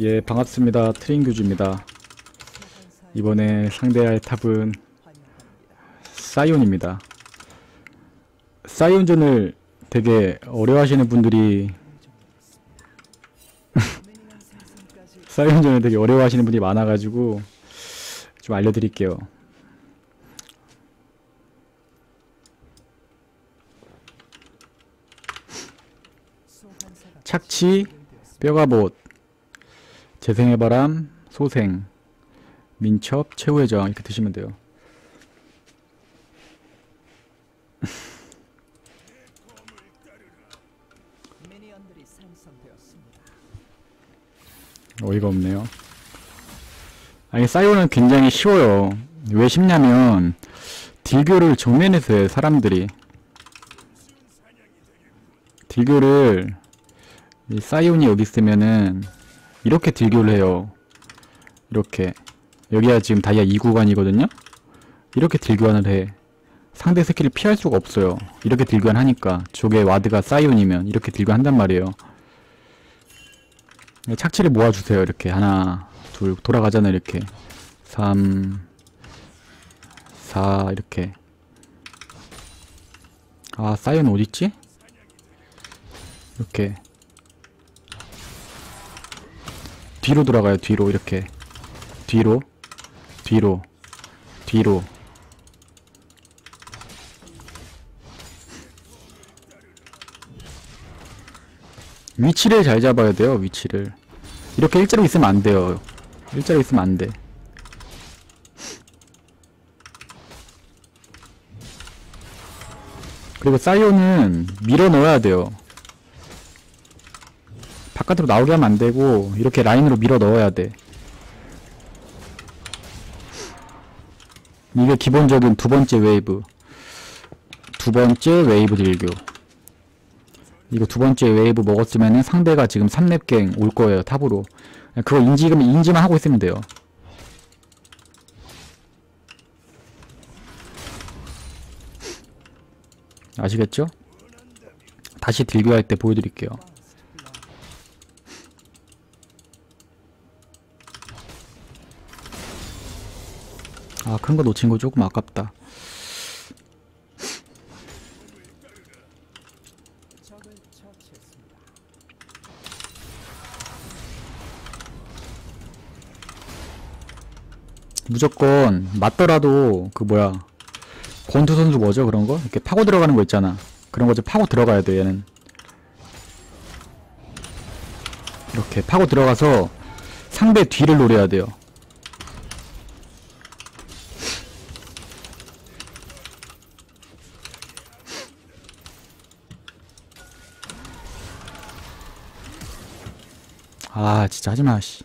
예, 반갑습니다. 트링규즈입니다. 이번에 상대할 탑은 사이온입니다. 사이온전을 되게 어려워하시는 분들이 사이온전을 되게 어려워하시는 분이 많아가지고 좀 알려드릴게요. 착취, 뼈가봇, 재생의 바람, 소생, 민첩, 최후의 저항 이렇게 드시면 돼요. 어이가 없네요. 아니 사이온은 굉장히 쉬워요. 왜 쉽냐면 딜교를 정면에서 해 사람들이 딜교를 이 사이온이 여기 있으면은 이렇게 딜교를 해요. 이렇게 여기가 지금 다이아 2구간이거든요. 이렇게 딜교환을 해. 상대 스킬을 피할 수가 없어요. 이렇게 딜교환 하니까 저게 와드가 사이온이면 이렇게 딜교환 한단 말이에요. 네, 착취를 모아주세요. 이렇게 하나, 둘 돌아가잖아요. 이렇게 3, 4 이렇게. 아 사이온 어딨지? 이렇게 뒤로 돌아가요. 뒤로 이렇게 뒤로 뒤로 뒤로 위치를 잘 잡아야 돼요. 위치를 이렇게 일자로 있으면 안 돼요. 일자로 있으면 안 돼. 그리고 사이온은 밀어 넣어야 돼요. 바깥으로 나오게 하면 안 되고 이렇게 라인으로 밀어 넣어야 돼. 이게 기본적인 두 번째 웨이브. 두 번째 웨이브 딜교. 이거 두 번째 웨이브 먹었으면은 상대가 지금 3렙갱 올 거예요, 탑으로. 그거 인지금 인지만 하고 있으면 돼요. 아시겠죠? 다시 딜교할 때 보여드릴게요. 아, 큰 거 놓친 거 조금 아깝다. 무조건 맞더라도 그 뭐야 권투 선수 뭐죠 그런 거? 이렇게 파고 들어가는 거 있잖아. 그런 거좀 파고 들어가야 돼 얘는. 이렇게 파고 들어가서 상대 뒤를 노려야 돼요 아 진짜 하지마 씨.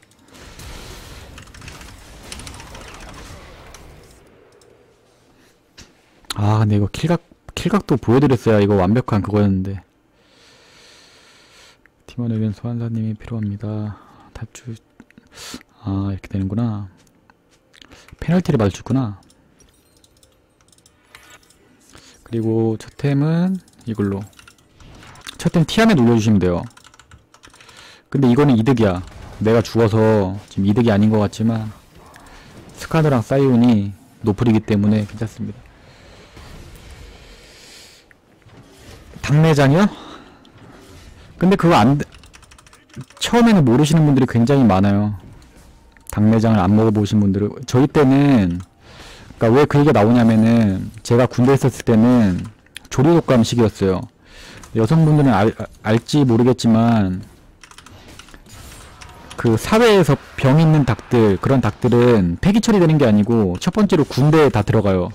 아 근데 이거 킬각 킬각도 보여드렸어야 이거 완벽한 그거였는데. 팀원 의견 소환사님이 필요합니다. 탈주 아 이렇게 되는구나. 페널티를 있구나. 그리고 첫 템은 이걸로. 첫 템 티안에 눌러주시면 돼요 근데 이거는 이득이야 내가 죽어서 지금 이득이 아닌 것 같지만 스카너랑 사이온이 노플이기 때문에 괜찮습니다 당내장이요? 근데 그거 안, 돼- 처음에는 모르시는 분들이 굉장히 많아요. 당내장을 안 먹어보신 분들은. 저희 때는, 그니까 왜 그 얘기가 나오냐면은, 제가 군대에 있었을 때는 조류독감식이었어요. 여성분들은 알, 알지 모르겠지만, 그 사회에서 병 있는 닭들, 그런 닭들은 폐기 처리되는 게 아니고, 첫 번째로 군대에 다 들어가요.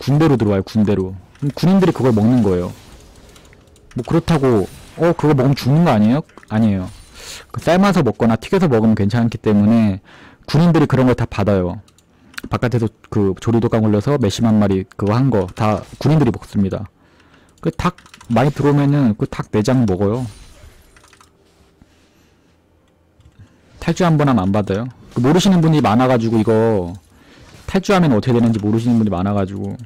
군대로 들어와요, 군대로. 군인들이 그걸 먹는 거예요. 뭐 그렇다고 어 그거 먹으면 죽는 거 아니에요? 아니에요. 그 삶아서 먹거나 튀겨서 먹으면 괜찮기 때문에 군인들이 그런 걸 다 받아요. 바깥에서 그 조류독감 걸려서 몇십만 마리 그거 한 거 다 군인들이 먹습니다. 그 닭 많이 들어오면은 그 닭 내장 먹어요. 탈주 한 번 하면 안 받아요. 그 모르시는 분이 많아가지고 이거 탈주하면 어떻게 되는지 모르시는 분이 많아가지고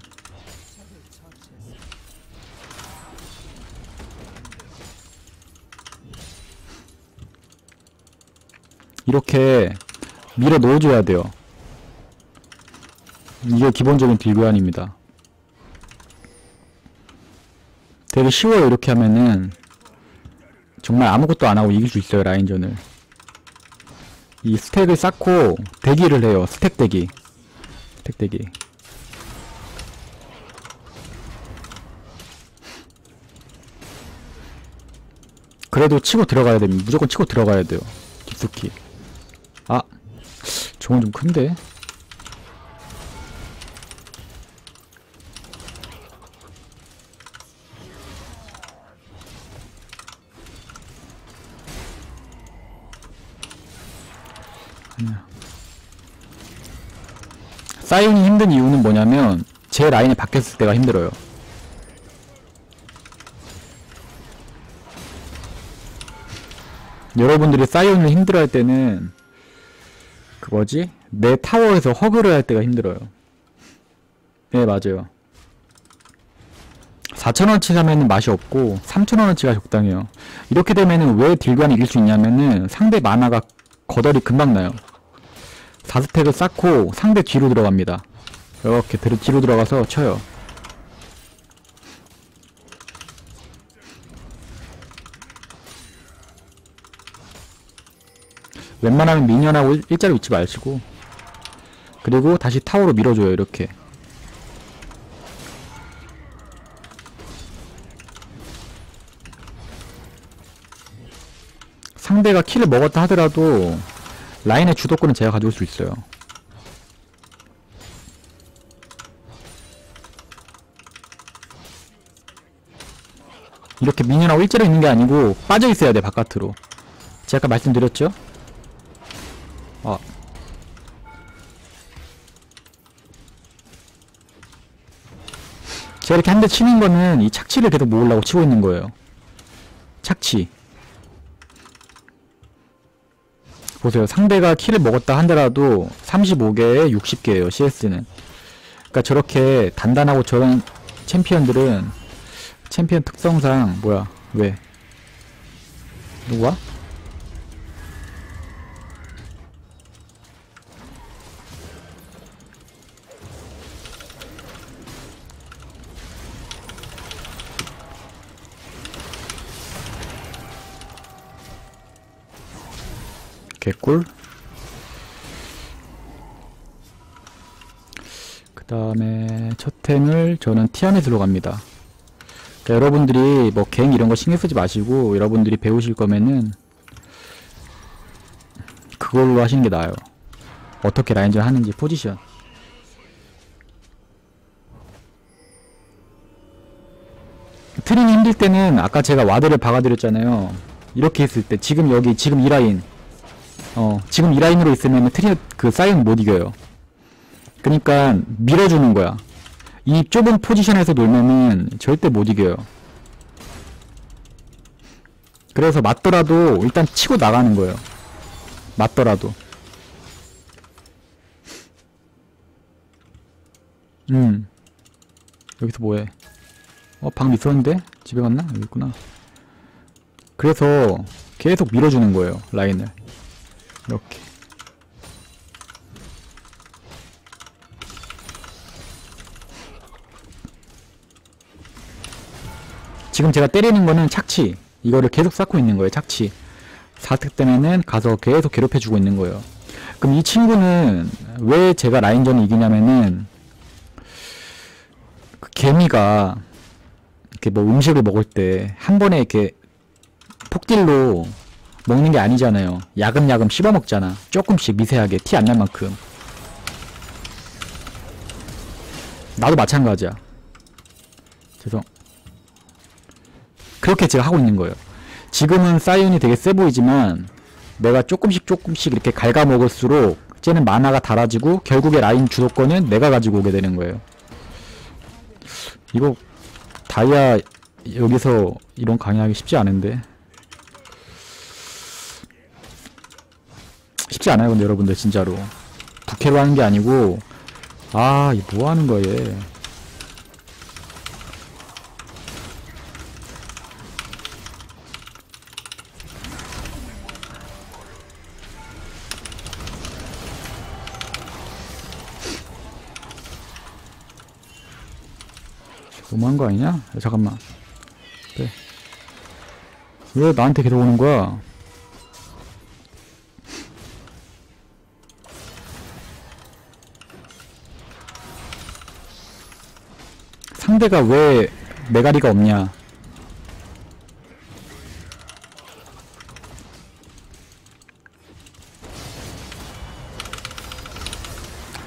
이렇게 밀어 넣어줘야 돼요. 이게 기본적인 딜교환입니다. 되게 쉬워요, 이렇게 하면은. 정말 아무것도 안 하고 이길 수 있어요, 라인전을. 이 스택을 쌓고 대기를 해요, 스택 대기. 스택 대기. 그래도 치고 들어가야 됩니다. 무조건 치고 들어가야 돼요. 깊숙이. 아, 저건 좀 큰데? 사이온이 힘든 이유는 뭐냐면 제 라인이 바뀌었을 때가 힘들어요. 여러분들이 사이온을 힘들어할 때는 그거지? 내 타워에서 허그를 할 때가 힘들어요. 네, 맞아요. 4,000원치 사면은 맛이 없고 3,000원어치가 적당해요. 이렇게 되면은 왜 딜관이 이길 수 있냐면은 상대 만화가 거덜이 금방 나요. 4스택을 쌓고 상대 뒤로 들어갑니다. 이렇게 들- 뒤로 들어가서 쳐요. 웬만하면 미니언하고 일- 일자로 있지 마시고 그리고 다시 타워로 밀어줘요 이렇게 상대가 킬을 먹었다 하더라도 라인의 주도권은 제가 가져올 수 있어요 이렇게 미니언하고 일자로 있는 게 아니고 빠져 있어야 돼 바깥으로 제가 아까 말씀드렸죠? 아. 제가 이렇게 한 대 치는 거는 이 착취를 계속 모으려고 치고 있는 거예요. 착취. 보세요. 상대가 키를 먹었다 한더라도 35개에 60개예요. CS는. 그러니까 저렇게 단단하고 저런 챔피언들은 챔피언 특성상 뭐야? 왜? 누구야? 개꿀. 그 다음에 첫 템을 저는 티아넷으로 갑니다. 그러니까 여러분들이 뭐 갱 이런 거 신경 쓰지 마시고 여러분들이 배우실 거면은 그걸로 하시는 게 나아요. 어떻게 라인전 하는지 포지션. 트린이 힘들 때는 아까 제가 와드를 박아드렸잖아요. 이렇게 했을 때 지금 여기 지금 이 라인 어, 지금 이 라인으로 있으면 트리, 그 사이언 못 이겨요. 그니까, 밀어주는 거야. 이 좁은 포지션에서 놀면은 절대 못 이겨요. 그래서 맞더라도 일단 치고 나가는 거예요. 맞더라도. 음. 여기서 뭐해? 어, 방 있었는데? 집에 갔나? 여기 있구나. 그래서 계속 밀어주는 거예요, 라인을. 이렇게 지금 제가 때리는 거는 착취. 이거를 계속 쌓고 있는 거예요 착취. 4특 때면은 가서 계속 괴롭혀주고 있는 거예요. 그럼 이 친구는 왜 제가 라인전을 이기냐면은 그 개미가 이렇게 뭐 음식을 먹을 때 한 번에 이렇게 폭딜로 먹는 게 아니잖아요. 야금야금 씹어 먹잖아. 조금씩 미세하게 티 안 날 만큼. 나도 마찬가지야. 죄송. 그렇게 제가 하고 있는 거예요. 지금은 사이온이 되게 세 보이지만 내가 조금씩 조금씩 이렇게 갉아먹을수록 쟤는 만화가 달아지고 결국에 라인 주도권은 내가 가지고 오게 되는 거예요. 이거 다이아 여기서 이런 강의하기 쉽지 않은데 쉽지 않아요 근데 여러분들 진짜로 부캐로 하는 게 아니고 아 이 뭐 하는 거야 얘 너무한 거 아니냐? 야, 잠깐만 네. 왜 나한테 계속 오는 거야? 상대가 왜 메가리가 없냐?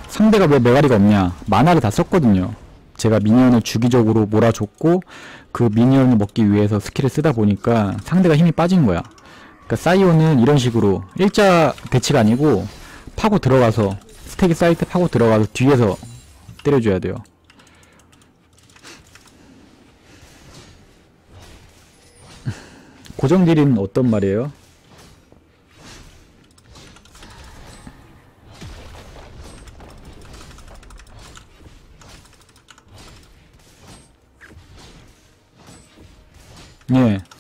상대가 왜 메가리가 없냐? 만화를 다 썼거든요. 제가 미니언을 주기적으로 몰아줬고 그 미니언을 먹기 위해서 스킬을 쓰다 보니까 상대가 힘이 빠진 거야. 그러니까 사이오는 이런 식으로 일자 대치가 아니고 파고 들어가서 스택이 때 파고 들어가서 뒤에서 때려줘야 돼요. 고정 딜은 어떤 말이에요? 예.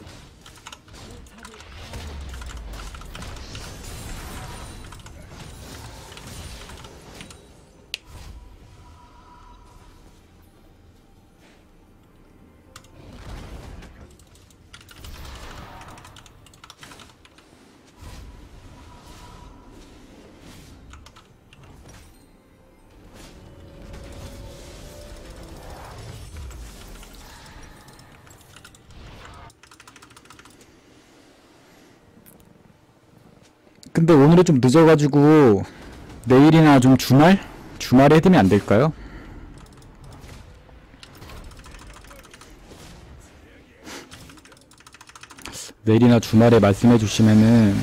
근데 오늘은 좀 늦어가지고 내일이나 좀 주말? 주말에 해드면 안 될까요? 내일이나 주말에 말씀해 주시면은.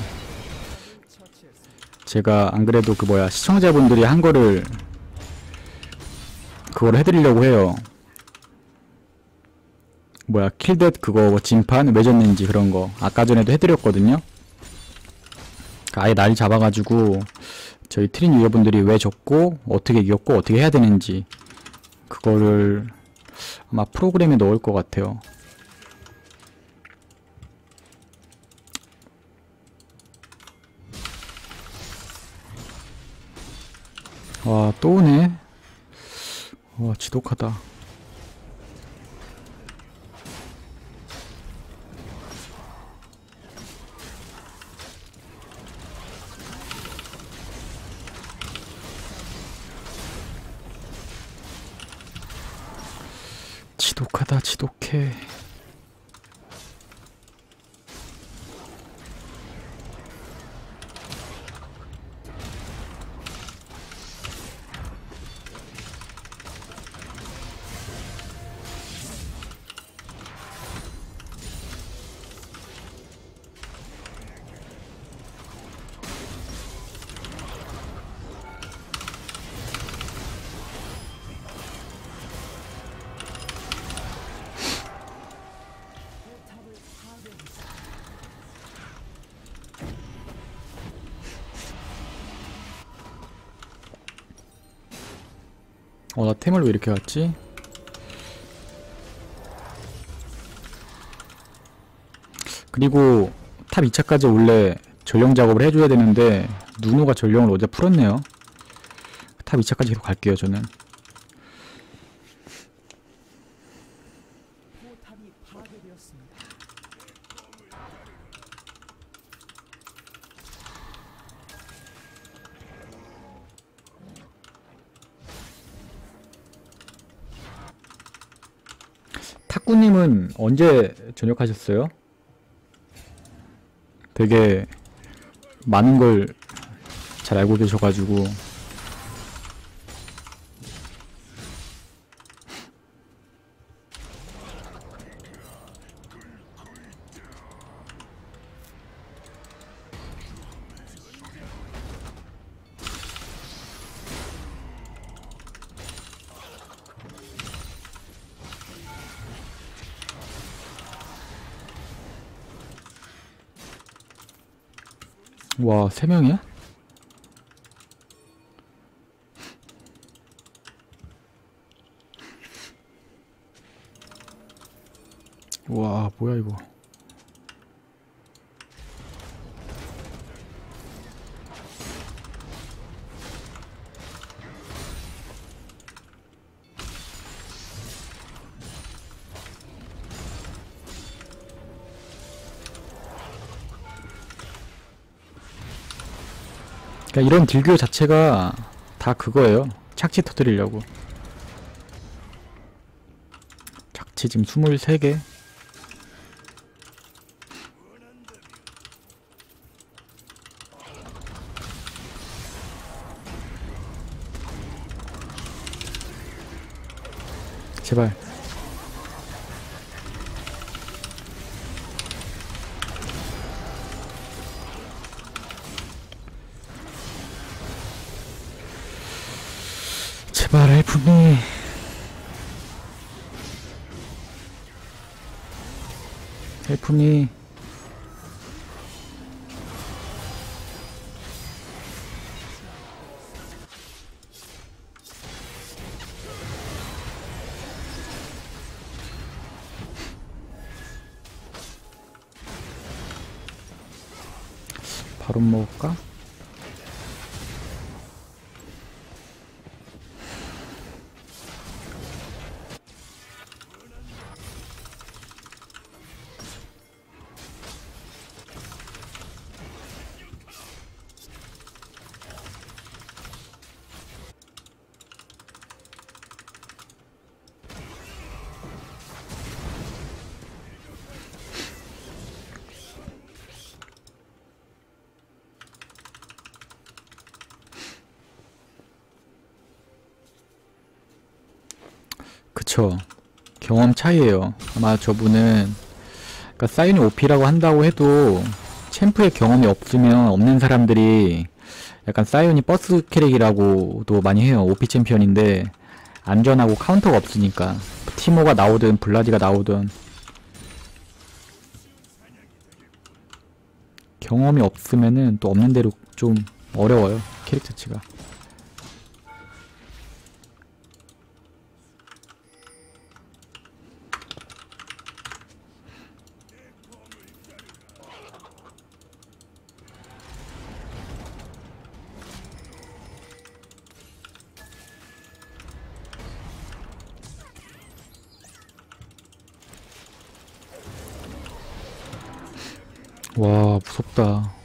제가 안 그래도 그 뭐야 시청자분들이 한 거를 그걸 해드리려고 해요. 뭐야 킬댓 그거 뭐 진판 왜 졌는지 그런 거 아까 전에도 해드렸거든요. 아예 날 잡아가지고 저희 트린 유저분들이 왜 졌고 어떻게 이겼고 어떻게 해야 되는지 그거를 아마 프로그램에 넣을 것 같아요. 와, 또 오네. 와, 지독하다. 지독하다, 지독해. 어, 나 템을 왜 이렇게 갔지? 그리고 탑 2차까지 원래 전령 작업을 해줘야 되는데 누누가 전령을 어제 풀었네요. 탑 2차까지 계속 갈게요, 저는. 포탑이 파괴되었습니다. 탁구님은 언제 전역하셨어요? 되게 많은 걸 잘 알고 계셔가지고 와, 세 명이야? 와, 뭐야 이거. 그러니까 이런 딜교 자체가 다 그거예요. 착취 터뜨리려고. 착취 지금 23개. 제발. 제발 헬프미. 그쵸. 경험 차이에요. 아마 저분은, 그니까 사이언이 OP라고 한다고 해도, 챔프의 경험이 없으면 없는 사람들이 약간 사이언이 버스 캐릭이라고도 많이 해요. OP 챔피언인데, 안전하고 카운터가 없으니까. 티모가 나오든, 블라디가 나오든. 경험이 없으면은 또 없는 대로 좀 어려워요. 캐릭 자체가. 와, 무섭다.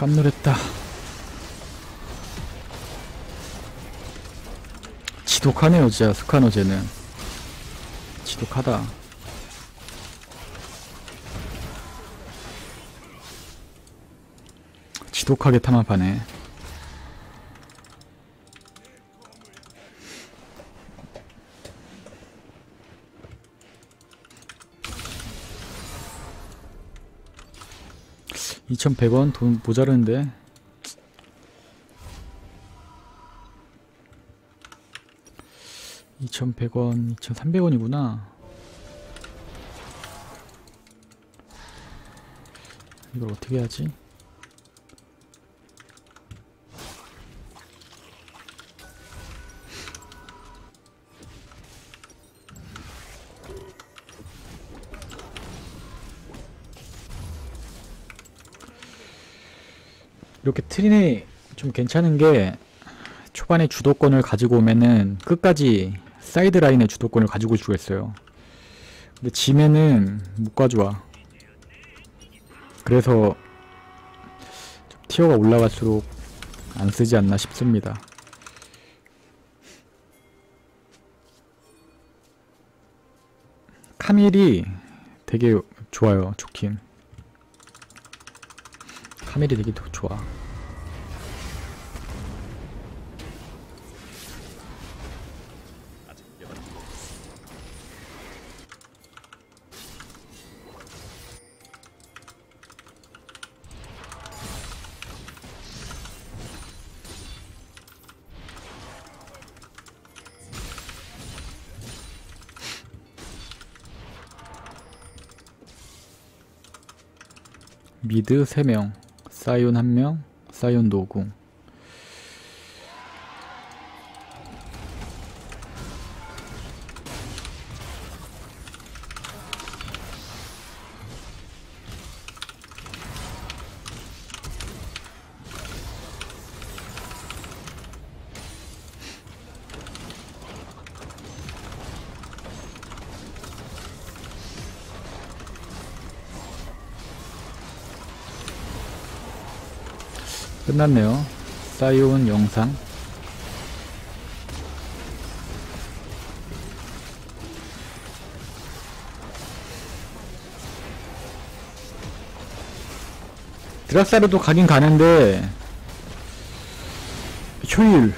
깜놀했다. 지독하네요, 진짜, 스카노제는. 지독하다. 지독하게 탐합하네. 이천백 원돈 모자르는데 이천백 원 이천삼백 원이구나 이걸 어떻게 하지? 이렇게 트린이 좀 괜찮은 게 초반에 주도권을 가지고 오면은 끝까지 사이드 라인의 주도권을 가지고 올 수가 있어요. 근데 지면은 못 가져와. 그래서 좀 티어가 올라갈수록 안 쓰지 않나 싶습니다. 카밀이 되게 좋아요, 좋긴. 카멜이 되게 좋아. 미드 3명. 사이온 1명, 사이온 노궁. 끝났네요. 사이온 영상. 드락사르도 가긴 가는데 효율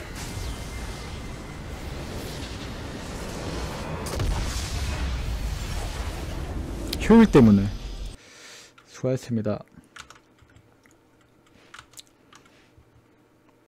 효율 때문에 수고하셨습니다.